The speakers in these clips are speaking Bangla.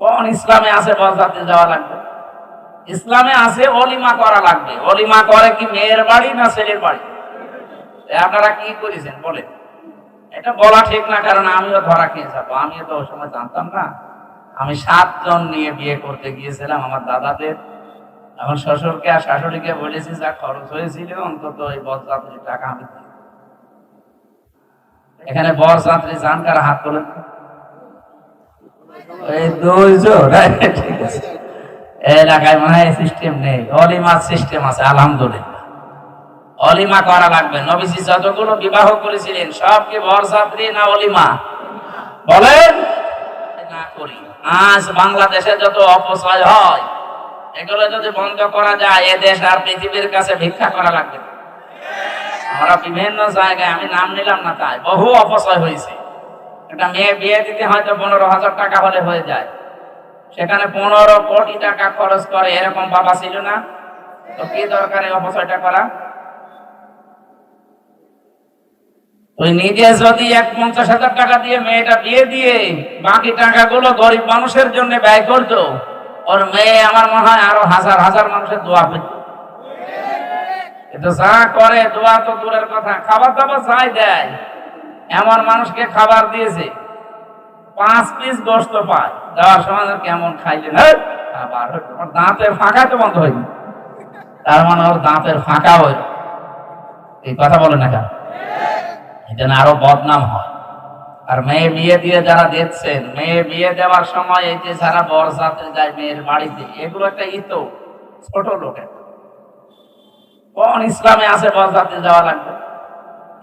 কোন ইসলামে আছে বরযাত্রী যাওয়া লাগবে? ইসলামে আছে অলিমা করা লাগবে। অলিমা করে কি মেয়ের বাড়ি না ছেলের বাড়ি? আপনারা কি করেছেন? বলেন। এটা বলা ঠিক না, কারণ আমিও ধরা খেয়ে যাব। আমিও তো ওই সময় জানতাম না। আমি সাতজন নিয়ে বিয়ে করতে গিয়েছিলাম আমার দাদাদের। এখন শ্বশুরকে আর শাশুড়িকে বলেছি, যা খরচ হয়েছিল অন্তত এই বরযাত্রীর টাকা আমি। এখানে বরযাত্রী যান, কার হাত তোলেন? এলাকায় মনে হয় সিস্টেম নেই। সিস্টেম আছে, আলহামদুলিল্লাহ। অলিমা করা লাগবে। নবীজি যতগুলো বিবাহ করেছিলেন, সব কি বরযাত্রী না অলিমা? বলেন না করি। আজ বাংলাদেশে যত অপচয় হয়, এগুলো যদি বন্ধ করা যায়, এ দেশ আর পৃথিবীর কাছে ভিক্ষা করা লাগবে। আমরা বিভিন্ন জায়গায়, আমি নাম নিলাম না তাই, বহু অপচয় হয়েছে। একটা মেয়ে বিয়ে দিতে হয়তো পনেরো হাজার টাকা হলে হয়ে যায়। সেখানে পনেরো কোটি টাকা খরচ করে এরকম বাবা ছিল না। তো কি দরকার এই অপচয়টা করা? তুই নিজে যদি এক পঞ্চাশ হাজার টাকা দিয়ে মেয়েটা বিয়ে দিয়ে বাকি টাকাগুলো গরিব মানুষের জন্য ব্যয় করতো, ওর মেয়ে আমার মনে হয় আরও হাজার হাজার মানুষের দোয়া পেত। যা করে দোয়া তো দূরের কথা, খাবার দাবার যাই দেয়। এমন মানুষকে খাবার দিয়েছে পাঁচ পিস গোস্ত পায়। দেওয়ার সময় কেমন খাইলেন হেই, খাবার ওর দাঁতের ফাঁকা তো বন্ধ হয়নি। তার মানে ওর দাঁতের ফাঁকা হইল এই কথা বলে না কেন? জন্য আরও বদনাম হয়। আর মেয়ে বিয়ে দিয়ে যারা দেখছেন মেয়ে বিয়ে দেওয়ার সময় এই যে যারা বরযাত্রী যায় মেয়ের বাড়িতে এগুলো একটা ইতো ছোট লোক একটা। কোন ইসলামে আছে বরযাত্রী যাওয়া লাগবে?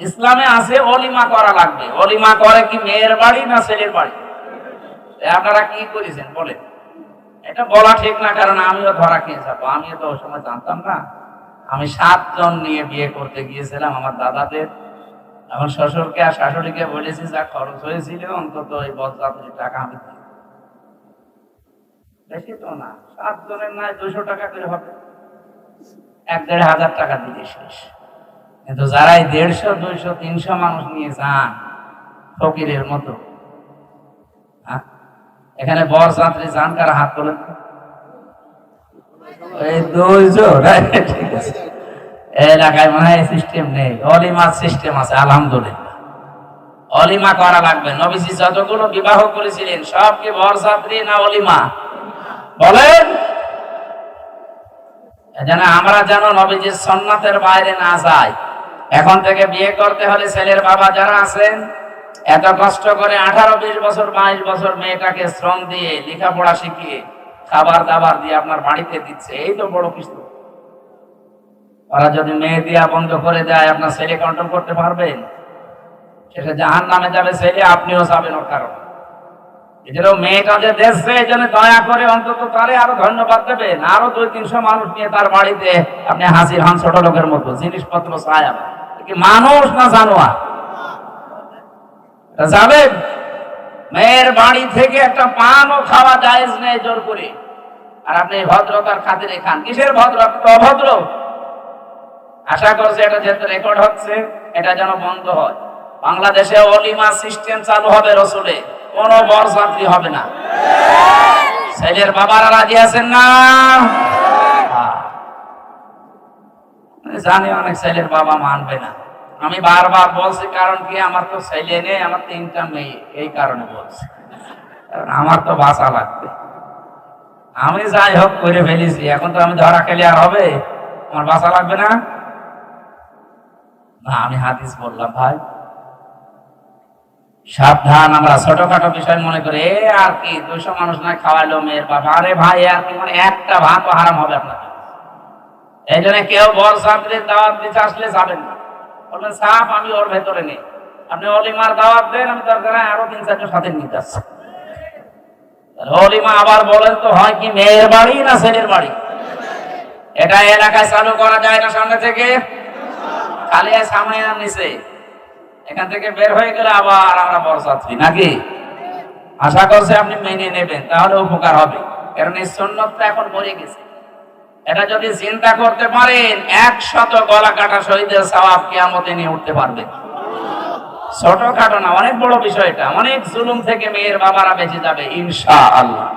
ইসলামে আছে অলিমা করা লাগবে। অলিমা করে কি মেয়ের বাড়ি না ছেলের বাড়ি? আপনারা কি করেছেন বলেন? এটা বলা ঠিক না, কারণ আমিও ধরা খেয়ে যাব। আমিও তো ওই সময় জানতাম না। আমি সাতজন নিয়ে বিয়ে করতে গিয়েছিলাম আমার দাদাদের এখন শ্বশুরকে আর শাশুড়িকে বলেছি, যা খরচ হয়েছিল অন্তত এই বরযাত্রীর টাকা আমি। বেশি তো না, সাতজনের নয় দুশো টাকা করে হবে। এক দেড় হাজার টাকা দিলে শেষ। কিন্তু যারা এই দেড়শো, দুইশো, তিনশো মানুষ নিয়ে যান, ফকিরের মতো হ্যাঁ? এখানে বরযাত্রী যান, কার হাত তোলেন? এই দুইজন ঠিক আছে। এলাকায় মনে হয় সিস্টেম নেই, অলিমার সিস্টেম আছে, আলহামদুলিল্লাহ। অলিমা করা লাগবে, নবীজি যতগুলো বিবাহ করেছিলেন সব কি বরযাত্রী না অলিমা? বলেন! যেন আমরা যেন নবীজির সন্ন্যতের বাইরে না যাই। এখন থেকে বিয়ে করতে হলে ছেলের বাবা যারা আছেন, এত কষ্ট করে আঠারো, বিশ বছর, বাইশ বছর মেয়েটাকে শ্রম দিয়ে লেখাপড়া শিখিয়ে খাবার দাবার দিয়ে আপনার বাড়িতে দিচ্ছে, এই তো বড় কিছু ওরা যদি মেয়ে দিয়া বন্ধ করে দেয়, আপনার ছেলে কন্ট্রোল করতে পারবেন সেটা জাহান নামে যাবে ছেলে, আপনিও যাবেন ওর কারণ। এজন্য মেয়েটা যে দেখছে, এই জন্য দয়া করে অন্তত তারে আরও ধন্যবাদ দেবেন। আরও দুই, তিনশো মানুষ নিয়ে তার বাড়িতে আপনি হাসির হান ছোট লোকের মতো, জিনিসপত্র চায় আবার। মানুষ না জানোয়া তা যাবেন? মেয়ের বাড়ি থেকে একটা পানও খাওয়া জায়েজ নেই জোর করে। আর আপনি ভদ্রতার খাতিরে খান। কিসের ভদ্র? অভদ্র। আশা করছি এটা যেহেতু রেকর্ড হচ্ছে, এটা যেন বন্ধ হয়। বাংলাদেশে অলিমা সিস্টেম চালু হবে রসুলে। কোনো বরযাত্রী হবে না। ছেলের বাবারা রাজি আছেন না? জানি অনেক ছেলের বাবা মানবে না। আমি বারবার বলছি, কারণ কি, আমার তো ছেলে নেই, আমার তিনটা মেয়ে, এই কারণে বলছি। আমার তো বাসা লাগবে। আমি যাই হোক করে ফেলেছি, এখন তো আমি ধরা খেলে আর হবে? আমার বাসা লাগবে না? না, আমি হাদিস বললাম, ভাই। সাবধান, আমরা ছোটখাটো বিষয় মনে করি, এ আর কি, দুশো মানুষ না খাওয়াইলো মেয়ের বাবা আরে ভাই আর কি মানে একটা ভাত হারাম হবে জন্য। এই কেউ বর ছাত্রীর দাওয়াত দিতে আসলে যাবেন না। বলবেন সাপ, আমি ওর ভেতরে নেই। আপনি অলিমার দাওয়াত দেন, আমি দরকার আরও তিন চারজন সাথে নিতে আসছি অলিমা আবার বলেন তো, হয় কি মেয়ের বাড়ি না ছেলের বাড়ি? এটা এলাকায় চালু করা যায় না সামনে থেকে। খালি আর নিচে। এখান থেকে বের হয়ে গেলে আবার আমরা বরযাত্রী নাকি? আশা করছে আপনি মেনে নেবেন, তাহলে উপকার হবে। কারণ এই সন্ন্যতটা এখন মরে গেছে। এটা যদি চিন্তা করতে পারেন, একশত গলা কাটা শহীদের সওয়াব কিয়ামতে নিয়ে উঠতে পারবেন ছোটখাটো না, অনেক বড় বিষয় এটা। অনেক জুলুম থেকে মেয়ের বাবারা বেঁচে যাবে ইনশা আল্লাহ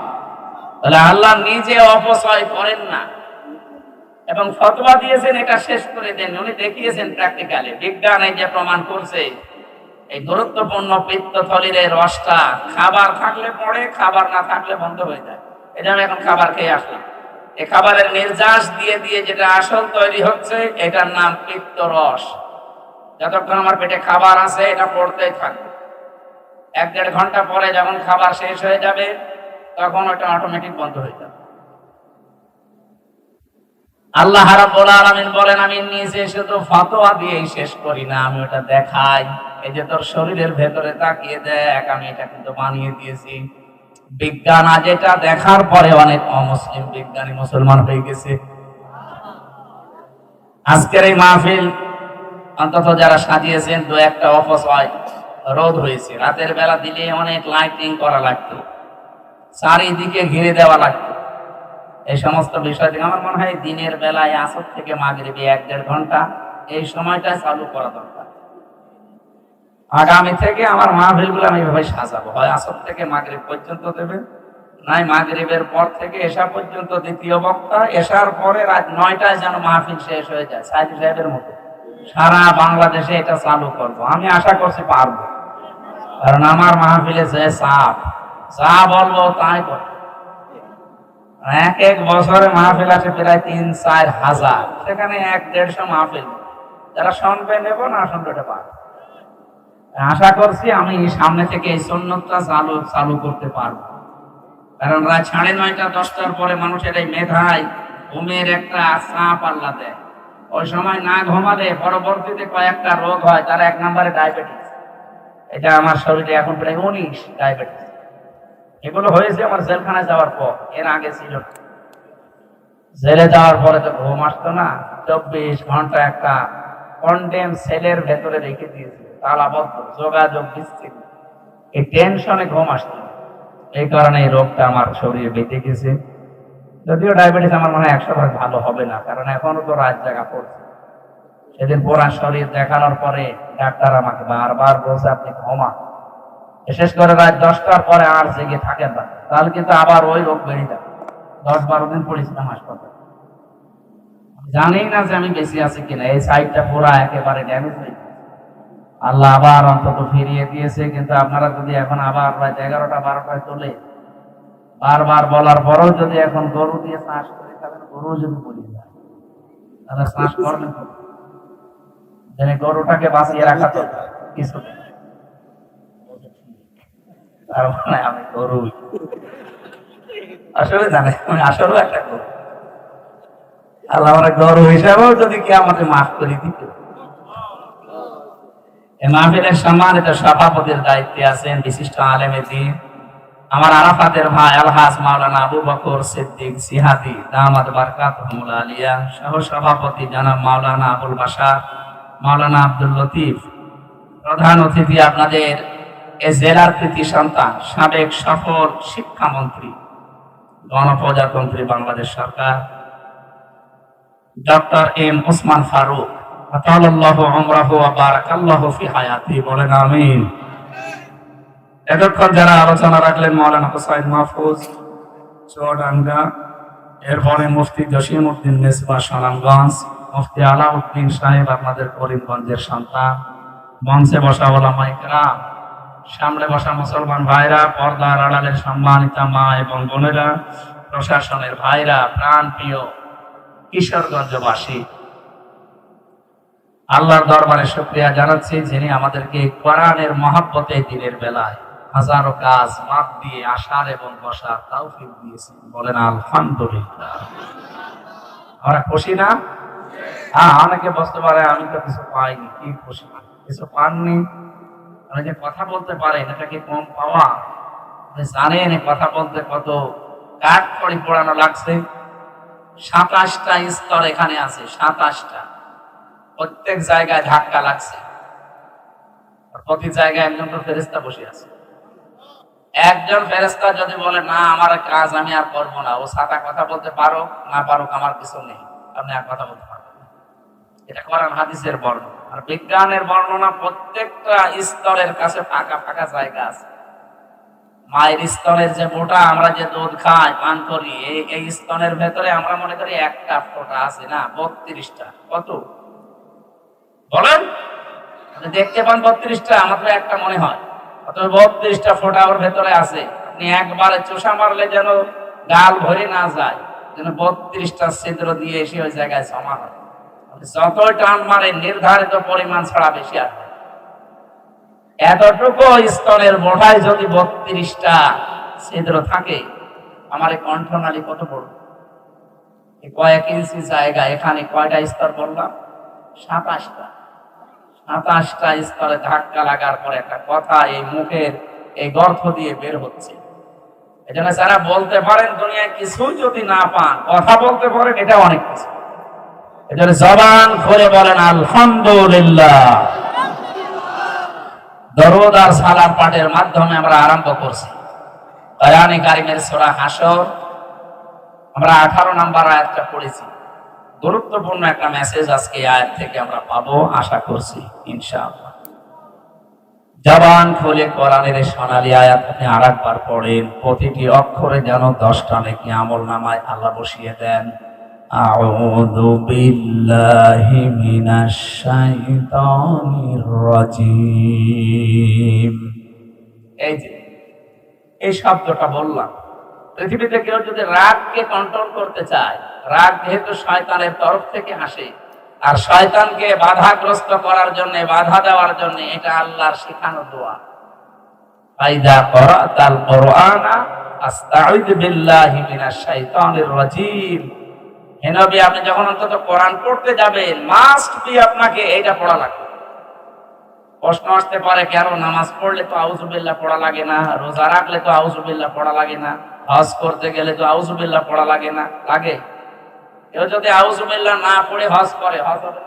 তাহলে আল্লাহ নিজে অপচয় করেন না। এবং ফতোয়া দিয়েছেন, এটা শেষ করে দেন। উনি দেখিয়েছেন প্র্যাকটিক্যালি বিজ্ঞান এই যে প্রমাণ করছে, এই গুরুত্বপূর্ণ পিত্তথলির এই রসটা খাবার থাকলে পড়ে, খাবার না থাকলে বন্ধ হয়ে যায়। এটা আমি এখন খাবার খেয়ে আসলাম। এই খাবারের দিয়ে দিয়ে যেটা আসল তৈরি হচ্ছে, এটার নাম পিত্ত রস যতক্ষণ আমার পেটে খাবার আছে, এটা পড়তেই থাকবে। এক দেড় ঘণ্টা পরে যখন খাবার শেষ হয়ে যাবে, তখন ওটা অটোমেটিক বন্ধ হয়ে যাবে। আল্লাহ রাব্বুল আলামিন বলেন, আমি নিজে শুধু ফতোয়া দিয়েই শেষ করি না, আমি ওটা দেখাই। এই যে তোর শরীরের ভেতরে তাকিয়ে দেখ, আমি এটা কিন্তু বানিয়ে দিয়েছি। বিজ্ঞান আজ এটা দেখার পরে অনেক অমুসলিম বিজ্ঞানী মুসলমান হয়ে গেছে। আজকের এই মাহফিল অন্তত যারা সাজিয়েছেন, দু একটা অপচয় রোধ হয়েছে। রাতের বেলা দিলে অনেক লাইটিং করা লাগতো। চারিদিকে ঘিরে দেওয়া লাগতো। এই সমস্ত বিষয় থেকে আমার মনে হয় দিনের বেলায় আসর থেকে মাগরিবে এক দেড় ঘণ্টা এই সময়টা চালু করা দরকার। আগামী থেকে আমার মাহফিলগুলো আমি এভাবে সাজাবো। হয় আসর থেকে মাগরিব পর্যন্ত দেবে, নাই মাগরিবের পর থেকে এসা পর্যন্ত দ্বিতীয় বক্তা এসার পরে রাত নয়টায় যেন মাহফিল শেষ হয়ে যায় সাহেব সাহেবের মতো। সারা বাংলাদেশে এটা চালু করব। আমি আশা করছি পারব। কারণ আমার মাহফিলে যে চাপ, যা বলব তাই করব। এক এক বছরে মাহফিল আছে প্রায় তিন, চার হাজার। সেখানে এক দেড়শো মাহফিল। যারা শুনবে, নেব, না শুনবে, ওটা পারবে। আশা করছি আমি সামনে থেকে এই সন্ন্যতটা চালু চালু করতে পারব। কারণ রাত সাড়ে নয়টা, দশটার পরে মানুষের এই মেধায়, ঘুমের একটা চাপ আল্লাহ দেয়। ওই সময় না ঘুমালে পরবর্তীতে কয়েকটা রোগ হয়, তার এক নম্বরে ডায়াবেটিস। এটা আমার শরীরে এখন প্রায় উনিশ ডায়াবেটিস। এগুলো হয়েছে আমার জেলখানায় যাওয়ার পর, এর আগে ছিল জেলে যাওয়ার পরে তো ঘুম আসতো না। চব্বিশ ঘণ্টা একটা কন্ডেম সেলের ভেতরে রেখে দিয়েছিল তালাবদ্ধ যোগাযোগ বিচ্ছিন্ন। এই টেনশনে ঘুম আসতো না। এই কারণে এই রোগটা আমার শরীরে বেঁধে গেছে। যদিও ডায়াবেটিস আমার মনে হয় একশো ভাগ ভালো হবে না, কারণ এখনও তো রাত জায়গা পড়ছে। সেদিন পুরা শরীর দেখানোর পরে ডাক্তার আমাকে বারবার বলছে, আপনি ঘুমা বিশেষ করে রাত দশটার পরে আর জেগে থাকেন না। তাহলে কিন্তু আবার ওই রোগ বেড়ে যাবে। দশ বারো দিন পড়েছিলাম হাসপাতালে। জানি না যে আমি বেশি আছি কিনা। এই সাইডটা পুরা একেবারে ড্যামেজ হয়ে গেছে। আল্লাহ আবার অন্তত ফিরিয়ে দিয়েছে, কিন্তু আপনারা যদি এখন আবার রাত এগারোটা, বারোটায় চলে, বারবার বলার পরেও যদি এখন গরু দিয়ে চাষ করে, তাহলে গরু যদি বলি তাহলে চাষ যেন গরুটাকে বাঁচিয়ে রাখা তো কিছু তার মানে আমি গরু। আসলে জানে আমি আসলেও একটা গরু। আল্লাহ আমার গরু হিসাবেও যদি কে আমাকে মাফ করে দিত। মাহফিলের সম্মানিত সভাপতির দায়িত্বে আছেন বিশিষ্ট আলেমে দিন। আমার আরাফাতের ভাই আলহাজ মাওলানা আবু বকর সিদ্দিক সিহাদি দামাদ বারকাত রহমুল আলিয়া, সহ সভাপতি জনাব মাওলানা আবুল বাসার মাওলানা আব্দুল লতিফ। প্রধান অতিথি আপনাদের এ জেলার কৃতি সন্তান, সাবেক সফল শিক্ষামন্ত্রী, গণপ্রজাতন্ত্রী বাংলাদেশ সরকার, ডক্টর এম ওসমান ফারুক। হায়াতি। বলেন, আমিন। যারা আলোচনা এরপরে জসিম উদ্দিন সালামগঞ্জ, মুফতি আলাউদ্দিন সাহেব, আপনাদের করিমগঞ্জের সন্তান, মঞ্চে বসা ওলামা ইকরাম, সামনে বসা মুসলমান ভাইরা, পর্দার আড়ালের সম্মানিতা মা এবং বোনেরা, প্রশাসনের ভাইরা প্রাণ প্রিয় কিশোরগঞ্জবাসী আল্লাহর দরবারে শুক্রিয়া জানাচ্ছি যিনি আমাদেরকে কোরআনের মহাব্বতে দিনের বেলায় হাজারো কাজ মাপ দিয়ে আসার এবং বসার তৌফিক দিয়েছেন। বলেন, আলহামদুলিল্লাহ। আমরা খুশি না? হ্যাঁ অনেকে পারে, আমি তো কিছু পাইনি। কি খুশি? কিছু পাননি? কথা বলতে এটা কি কম পাওয়া? জানেন কথা বলতে কত কাঠ পোড়ানো লাগছে? সাতাশটা স্তর এখানে আছে, সাতাশটা। প্রত্যেক জায়গায় ধাক্কা লাগছে। প্রতি জায়গায় একজন তো ফেরেস্তা বসে আছে। একজন ফেরেস্তা যদি বলে, না, আমার কাজ আমি আর করব না, ও সাতা কথা বলতে পারো না পারো আমার কিছু নেই। আপনি আর কথা বলতে পারবেন এটা কোরআন, হাদিসের বর্ণনা। আর বিজ্ঞানের বর্ণনা প্রত্যেকটা স্তরের কাছে ফাঁকা ফাঁকা জায়গা আছে। মায়ের স্তনের যে মোটা, আমরা যে দুধ খাই, পান করি, এই স্তনের ভেতরে আমরা মনে করি একটা ফোঁটা আছে না, বত্রিশটা। কত? বলেন। দেখতে পান বত্রিশটা তো একটা মনে হয়। অথবা বত্রিশটা ফোঁটা ওর ভেতরে আছে। আপনি একবারে চোষা মারলে যেন গাল ভরে না যায়, যেন বত্রিশটা ছিদ্র দিয়ে এসে ওই জায়গায় জমা হয়। যতই টান মারে নির্ধারিত পরিমাণ ছাড়া বেশি আসবে এতটুকু স্তনের বোঠায় যদি বত্রিশটা ছিদ্র থাকে, আমার এই কণ্ঠনালী কত বড়? কয়েক ইঞ্চি জায়গা, এখানে কয়টা স্তর বললাম? সাতাশটা। সাতাশটা স্তরে ধাক্কা লাগার পর একটা কথা এই মুখের এই গর্ভ দিয়ে বের হচ্ছে। এই জন্য যারা বলতে পারেন দুনিয়ায় কিছুই যদি না পান, কথা বলতে পারেন, এটা অনেক কিছু। এই জন্য জবান খুলে বলেন, আলহামদুলিল্লাহ। দরুদ আর সালাম পাঠের মাধ্যমে আমরা আরম্ভ করছি। কয়ানি কারিমের সোরা হাসর আমরা আঠারো নাম্বার আয়াতটা পড়েছি। গুরুত্বপূর্ণ একটা মেসেজ আজকে এই আয়াত থেকে আমরা পাবো আশা করছি ইনশাআল্লাহ জবান খুলে কোরআনের এই সোনালী আয়াত আপনি আর একবার পড়েন প্রতিটি অক্ষরে যেন দশটা নাকি আমল নামায় আল্লাহ বসিয়ে দেন أعوذ بالله من الشيطان الرجيم এই যে এই শব্দটা বললাম পৃথিবীতে কেউ যদি রাগকে কন্ট্রোল করতে চায়, রাগ যেহেতু শয়তানের তরফ থেকে আসে, আর শয়তানকে বাধাগ্রস্ত করার জন্য, বাধা দেওয়ার জন্য এটা আল্লাহর শেখানো দোয়া। ফাইদা করাতাল কোরআনা আস্তাউযু বিল্লাহি মিনাশ শাইতানির রাজীম। হে নবী, আপনি যখন অন্তত কোরআন পড়তে যাবেন মাস্ট বি আপনাকে এইটা পড়া লাগবে। প্রশ্ন আসতে পারে, কেন নামাজ পড়লে তো আউজুবিল্লাহ পড়া লাগে না? রোজা রাখলে তো আউজুবিল্লাহ পড়া লাগে না? হজ করতে গেলে তো আউজুবিল্লাহ পড়া লাগে না, লাগে। কেউ যদি আউজুবিল্লাহ না পড়ে হজ করে, হজ হবে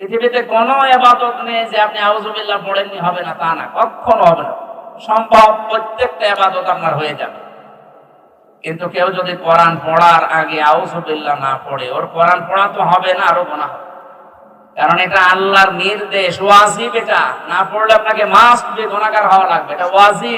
পৃথিবীতে কোনো এবাদত নেই যে আপনি আউজুবিল্লাহ পড়েননি, হবে না, তা না, কখনো হবে না। সম্ভব প্রত্যেকটা এবাদত আপনার হয়ে যাবে। কিন্তু কেউ যদি কোরআন পড়ার আগে আউজুবিল্লাহ না পড়ে, ওর কোরআন পড়া তো হবে না, আরও গোনা কারণ এটা আল্লাহর নির্দেশ, ওয়াজিব এটা। না পড়লে আপনাকে মাস্ট বি গুণাগার হওয়া লাগবে, এটা ওয়াজিব।